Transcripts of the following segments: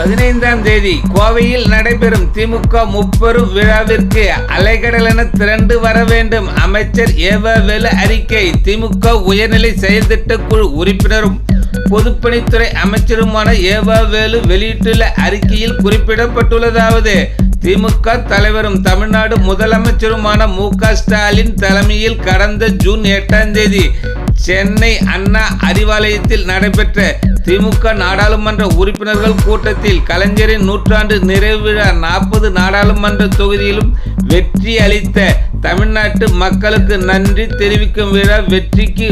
பதினைந்தாம் தேதி கோவையில் நடைபெறும் திமுக முப்பெரும் விழாவிற்கு அலைகடலென திரண்டு வர வேண்டும். அமைச்சர் ஏவவேலு அறிக்கை திமுக உயர்நிலை செயல்திட்ட குழு உறுப்பினரும் பொதுப்பணித்துறை அமைச்சருமான ஏவவேலு வெளியிட்டுள்ள அறிக்கையில் குறிப்பிடப்பட்டுள்ளதாவது திமுக தலைவரும் தமிழ்நாடு முதலமைச்சருமான மு க ஸ்டாலின் தலைமையில் கடந்த ஜூன் எட்டாம் தேதி சென்னை அண்ணா அறிவாலயத்தில் நடைபெற்ற திமுக நாடாளுமன்ற உறுப்பினர்கள் கூட்டத்தில் கலைஞரின் நூற்றாண்டு நிறைவு விழா நாற்பது நாடாளுமன்ற தொகுதியிலும் வெற்றி அளித்த தமிழ்நாட்டு மக்களுக்கு நன்றி தெரிவிக்கும் விழா வெற்றிக்கு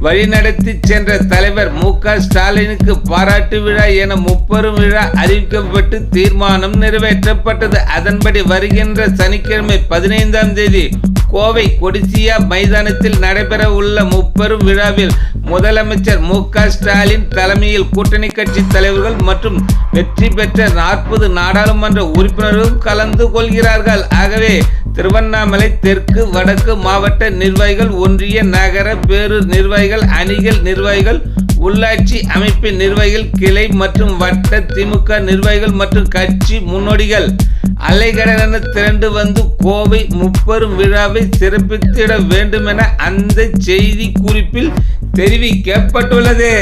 வழிநடத்தி சென்ற தலைவர் மு க ஸ்டாலினுக்கு பாராட்டு விழா என முப்பெரும் விழா அறிவிக்கப்பட்டு தீர்மானம் நிறைவேற்றப்பட்டது. அதன்படி வருகின்ற சனிக்கிழமை பதினைந்தாம் தேதி கோவை கொடிசியா மைதானத்தில் நடைபெற உள்ள முப்பெரும் விழாவில் முதலமைச்சர் மு க ஸ்டாலின் தலைமையில் கூட்டணி கட்சி தலைவர்கள் மற்றும் வெற்றி பெற்ற நாற்பது நாடாளுமன்ற உறுப்பினர்களும் கலந்து கொள்கிறார்கள். ஆகவே திருவண்ணாமலை தெற்கு வடக்கு மாவட்ட நிர்வாகிகள் ஒன்றிய நகர பேரூர் நிர்வாகிகள் அணிகள் நிர்வாகிகள் உள்ளாட்சி அமைப்பின் நிர்வாகிகள் கிளை மற்றும் வட்ட திமுக நிர்வாகிகள் மற்றும் கட்சி முன்னோடிகள் அலைகடலென திரண்டு வந்து கோவை முப்பெரும் விழாவை சிறப்பித்திட வேண்டுமென அந்த செய்தி குறிப்பில் தெரிவிக்கப்பட்டுள்ளது.